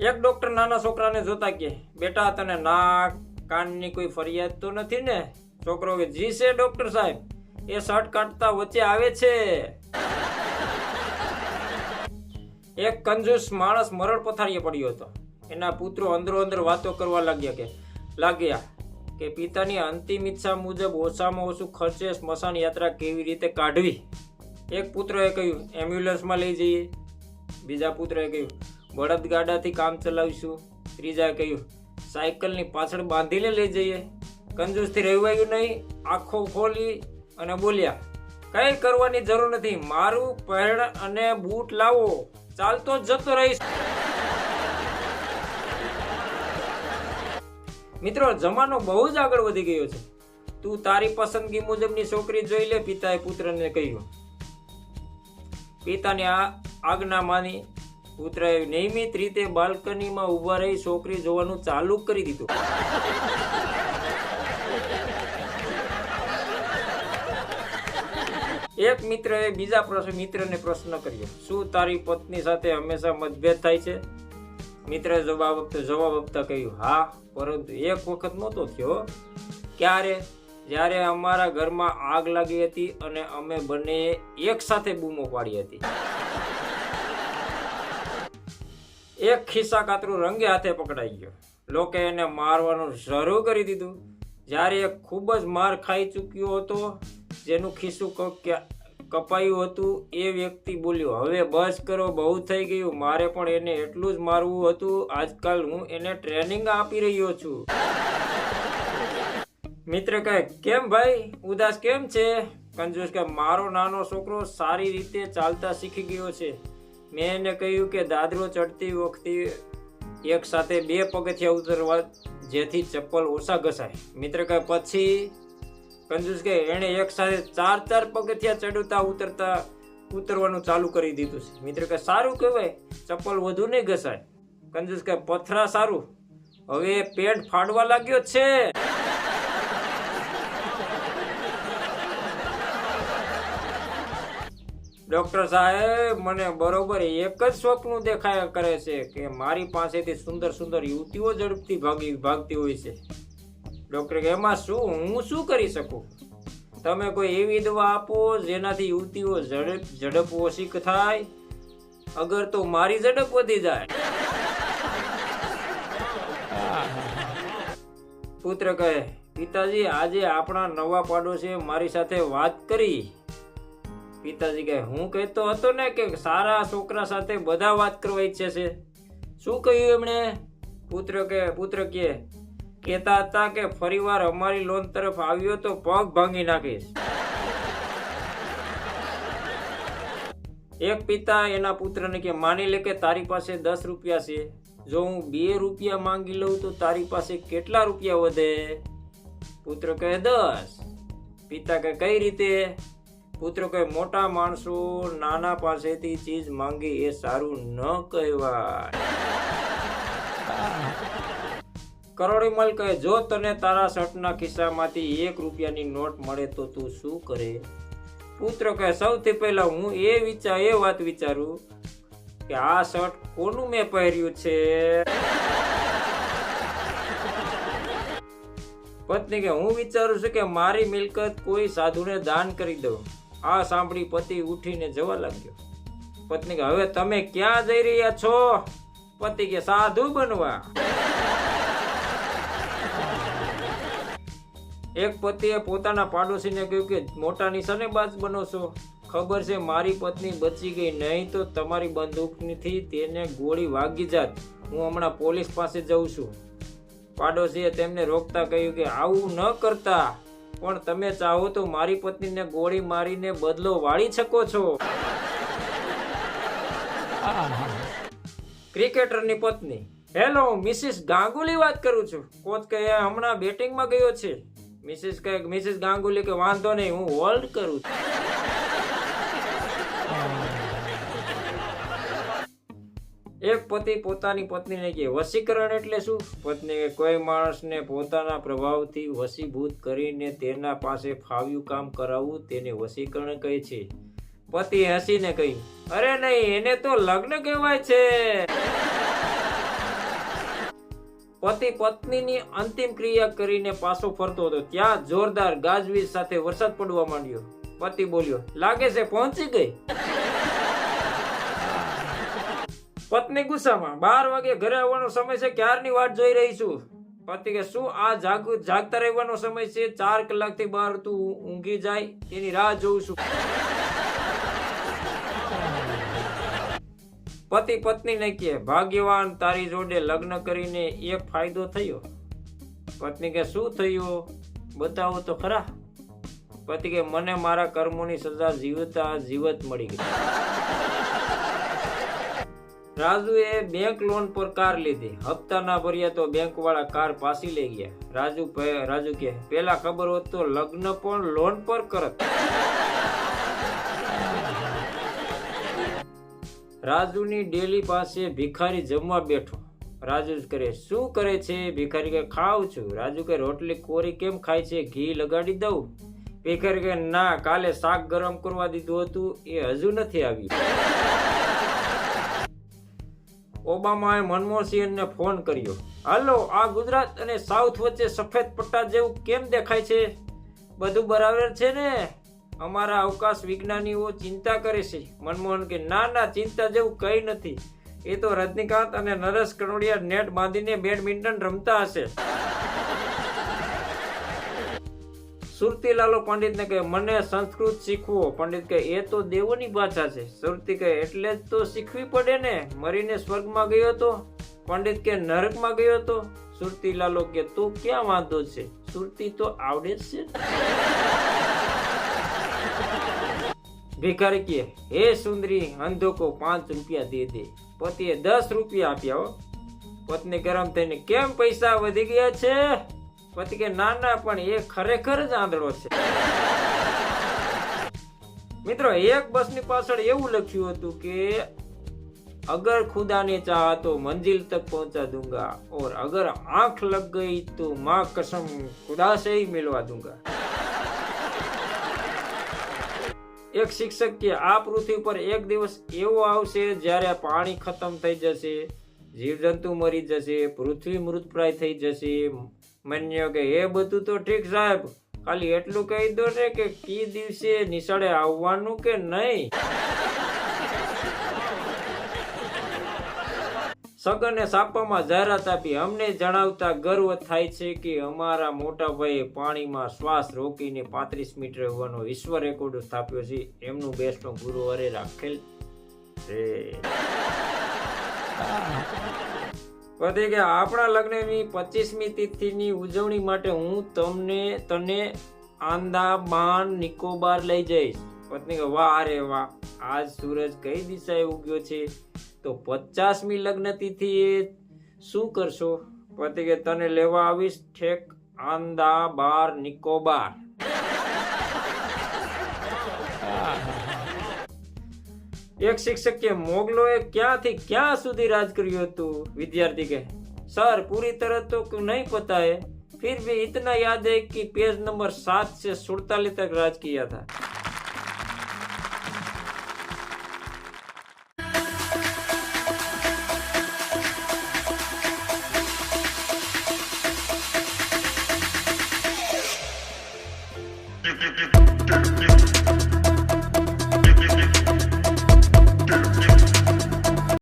એક ડોક્ટર નાના છોકરાને જોતા કે, બેટા, તને નાક, કાનની કોઈ ફરિયાદ તો નથી ને? છોકરો કે, જી છે ડોક્ટર સાહેબ. એ શર્ટ કાઢતા વચ્ચે આવે છે. એક કંજૂસ માણસ મરણ પથારીએ પડ્યો હતો. એના પુત્રો અંદરો અંદર વાતો કરવા લાગ્યા કે લાગ્યા કે પિતાની અંતિમ ઈચ્છા મુજબ ઓછામાં ઓછું ખર્ચે સ્મશાન યાત્રા કેવી રીતે કાઢવી? એક પુત્રએ કહ્યું, એમ્બ્યુલન્સમાં લઈ જઈએ. બીજા પુત્રએ કહ્યું બળદ ગાડાથી કામ ચલાવીશું. ત્રીજાએ કહ્યું, સાયકલની પાછળ બાંધીને લઈ જઈએ. કંજૂસથી રહેવાયું નહીં, આંખો ખોલી અને બોલ્યા, કંઈ કરવાની જરૂર નથી, મારું પહેણ અને બૂટ લાવો ચાલતો જતો રહીશ. મિત્રો, જમાનો બહુ જ આગળ વધી ગયો છે. તું તારી પસંદગી મુજબની છોકરી જોઈ લે, પિતાએ પુત્રને કહ્યું. પિતાની આ આજ્ઞા માની પુત્રએ નિયમિત રીતે બાલ્કનીમાં ઊભા રહી છોકરી જોવાનું ચાલુ કરી દીધું. એક મિત્રએ બીજા પ્રશ્ન મિત્રને પ્રશ્ન કર્યો, શું તારી પત્ની સાથે હંમેશા મતભેદ થાય છે? મિત્રએ જવાબ આપતો, જવાબ આપતા કહ્યું, હા, પરંતુ એક વખત નહોતો થયો. ક્યારે? જ્યારે અમારા ઘરમાં આગ લાગી હતી અને અમે બંને એક સાથે બૂમો પાડી હતી. એક ખિસ્સા કાતરું રંગે હાથે પકડાઈ ગયો. લોકે એને મારવાનું શરૂ કરી દીધું. જ્યારે એ ખૂબ જ માર ખાઈ ચૂક્યો હતો, જેનું ખિસ્સું કપાયું હતું, એ વ્યક્તિ બોલ્યો, હવે બસ કરો, બહુ થઈ ગયું. મારે પણ એને એટલું જ મારવું હતું. આજકાલ હું એને ટ્રેનિંગ આપી રહ્યો છું. મિત્ર કહે, કેમ ભાઈ? ઉદાસ કેમ છે? કંજુસ કે મારો નાનો છોકરો સારી રીતે ચાલતા શીખી ગયો છે. મેં એને કહ્યું કે દાદરો ચડતી વખતે એક સાથે બે પગથિયા ઉતરવા જેથી ચપ્પલ ઓછા ઘસાય. મિત્ર કહે, પછી? કંજુસ કે એણે એક સાથે ચાર ચાર પગથિયા ચડતા ઉતરતા, ઉતરવાનું ચાલુ કરી દીધું છે. મિત્ર કે સારું કહેવાય, ચપ્પલ વધુ નહીં ઘસાય. કંજુસ કે પથરા સારું. હવે પેટ ફાડવા લાગ્યો છે. ડોક્ટર સાહેબ, મને બરોબર એક જ સ્વપ્ન દેખાયા કરે છે કે મારી પાસેથી સુંદર સુંદર યુવતીઓ ઝડપથી ભાગી ભાગતી હોય છે. ડોક્ટર કે, એમાં શું? હું શું કરી શકું? તમે કોઈ એવી દવા આપો જેનાથી યુવતીઓ ઝડપ ઝડપ ઓછી થાય? અગર તો મારી ઝડપ વધી જાય. પુત્ર કહે, પિતાજી, આજે આપણા નવા પાડોશીએ મારી સાથે વાત કરી. પિતાજી કહે, હું કહેતો હતો ને કે સારા છોકરા સાથે બધા વાત કરવા ઈચ્છે છે. શું કહ્યું એમણે? પુત્ર કે પુત્ર કે કહેતા હતા કે ફરીવાર અમારી લોન તરફ આવ્યો તો પગ ભાંગી નાખીશ. એક પિતા એના પુત્રને કે માની લે કે તારી પાસે દસ રૂપિયા છે. જો હું બે રૂપિયા માંગી લઉં તો તારી પાસે કેટલા રૂપિયા વધે? પુત્ર કહે, દસ. પિતા કે કઈ રીતે? પુત્ર કહે, મોટા માણસો નાના પાસેથી ચીજ માંગી એ સારું ન કહેવાય. કરોડીમલ કહે, જો તને તારા શર્ટના ખિસ્સામાંથી એક રૂપિયાની નોટ મળે તો તું શું કરે? પુત્ર કહે, સૌથી પહેલા હું એ વિચાર, એ વાત વિચારું કે આ શર્ટ કોનું મેં પહેર્યું છે? પત્ની કે હું વિચારું છું કે મારી મિલકત કોઈ સાધુને દાન કરી દઉં. આ સાંભળી પતિ ઉઠીને જવા લાગ્યો. પત્ની કે હવે તમે ક્યાં જઈ રહ્યા છો? પતિ કે, સાધુ બનવા. એક પતિએ પોતાના પાડોશીને કહ્યું કે, મોટા નિશાનેબાજ બનો છો. ખબર છે મારી પત્ની બચી ગઈ, નહીં તો તમારી બંદૂકથી તેને ગોળી વાગી જાત. હું હમણાં પોલીસ પાસે જઉં છું. પાડોશીએ તેમને રોકતા કહ્યું કે, આવું ન કરતા. પણ તમે ચાહો તો મારી પત્નીને ગોળી મારીને બદલો વાળી શકો છો. ક્રિકેટરની પત્ની. હેલો, મિસિસ ગાંગુલી વાત કરું છું. કોચ કહે હમણાં બેટિંગમાં ગયો છે. મિસિસ કહે મિસિસ ગાંગુલી કે વાંધો નહીં, હું હોલ્ડ કરું છું. એક પતિ પોતાની પત્નીને કહે, વશીકરણ એટલે શું? પત્ની કે કોઈ માણસને પોતાના પ્રભાવથી વશીભૂત કરીને તેના પાસે ફાવ્યું કામ કરાવવું તેને વશીકરણ કહે છે. પતિ હસીને કહી, અરે નહીં, એને તો લગ્ન કહેવાય છે. પતિ પત્નીની અંતિમ ક્રિયા કરીને પાછો ફરતો હતો. ત્યાં જોરદાર ગાજવીજ સાથે વરસાદ પડવા માંડ્યો. પતિ બોલ્યો, લાગે છે પહોંચી ગઈ. પત્ની ગુસ્સામાં. બાર વાગે ઘરે આવવાનો સમય છે, ક્યારની વાટ જોઈ રહી છું પતિ કે શું આ જાગ, જાગતા રહેવાનો સમય છે? ચાર કલાકથી બહાર તું ઊંઘી જાય, એની રાહ જોઉં છું. પતિ પત્ની ને કે ભાગ્યવાન, તારી જોડે લગ્ન કરીને એક ફાયદો થયો. પત્ની કે શું થયું? બતાવો તો ખરા. પતિ કે મને મારા કર્મોની સજા જીવતા જીવત મળી ગઈ. રાજુએ બેંક લોન પર કાર લીધી. હપ્તા ના ભર્યા તો બેંક વાળા કાર પાછી લઈ ગયા. રાજુ રાજુ કે પેલા ખબર હોત તો લગ્ન પણ લોન પર કરત. રાજુની ડેલી પાસે ભિખારી જમવા બેઠો. રાજુ કરે શું કરે છે? ભિખારી કે ખાવ છું. રાજુ કે રોટલી કોરી કેમ ખાય છે? ઘી લગાડી દઉં. ભિખારી કે ના, કાલે શાક ગરમ કરવા દીધું હતું. એ હજુ નથી આવ્યું. ઓબામાએ મનમોહન સિંહને ફોન કર્યો. હાલો, આ ગુજરાત અને સાઉથ વચ્ચે સફેદ પટ્ટા જેવું કેમ દેખાય છે? બધું બરાબર છે ને? અમારા અવકાશ વિજ્ઞાનીઓ ચિંતા કરે છે. મનમોહન કે, ના ના, ચિંતા જેવું કંઈ નથી. એ તો રજનીકાંત અને નરેશ કનોડિયા નેટ બાંધીને બેડમિન્ટન રમતા હશે. સુરતીલાલો પંડિત ને કહે, મને સંસ્કૃત શીખવો. પંડિત કહે, એ તો દેવોની ભાષા છે. સુરતી કહે, એટલે જ તો શીખવી પડે ને, મરીને સ્વર્ગમાં ગયો હતો પંડિત કે નરકમાં ગયો હતો સુરતીલાલો કે તો ક્યાં વાંધો છે? સુરતી તો આવડે જ છે. ભિખારી કે હે સુંદરી, અંધોકો પાંચ રૂપિયા દે દે. પતિએ દસ રૂપિયા આપ્યા હો. પત્ની ગરમ થઈને, કેમ પૈસા વધી ગયા છે? પછી કે ના ના, પણ એ ખરેખર જ આંધળો છે. મિત્રો, એક બસની પાછળ એવું લખ્યું હતું કે, અગર ખુદા ને ચાહ તો મંજિલ તક પહોંચા દૂંગા, ઓર અગર આંખ લગ ગઈ તો માં કસમ ખુદા સે હી મિલવા દૂંગા. એક શિક્ષક કે, આ પૃથ્વી પર એક દિવસ એવો આવશે જ્યારે પાણી ખતમ થઈ જશે, જીવજંતુ મરી જશે, પૃથ્વી મૃતપ્રાય થઈ જશે મન્યો કે, એ બધું તો ઠીક સાહેબ, ખાલી એટલું કહી દો ને કે કી દિવસે નિશાળે આવવાનું કે નહીં? સગને સાપામાં જાહેરાત આપી. અમને જણાવતા ગર્વ થાય છે કે અમારા મોટા ભાઈએ પાણીમાં શ્વાસ રોકીને પાંત્રીસ મીટર હોવાનો વિશ્વ રેકોર્ડ સ્થાપ્યો છે. એમનું બેસ્ટ ગુરુવારે રાખેલ છે. પતિ કે આપણા લગ્નની પચીસમી તિથિની ઉજવણી માટે હું તમને, તને આંદામાન નિકોબાર લઈ જઈશ. પત્ની કે વાહ રે વાહ, આજ સૂરજ કઈ દિશાએ ઉગ્યો છે? તો પચાસમી લગ્ન તિથિ એ શું કરશો? પતિ કે તને લેવા આવીશ ઠેક આંદાબાર નિકોબાર. એક શિક્ષક કે મોગલોએ ક્યાંથી ક્યાં સુધી રાજ કર્યું હતું વિદ્યાર્થી કે સર પૂરી तरह तो नहीं पता है फिर भी इतना याद है कि पेज नंबर सात से सुड़तालीस तक राज किया था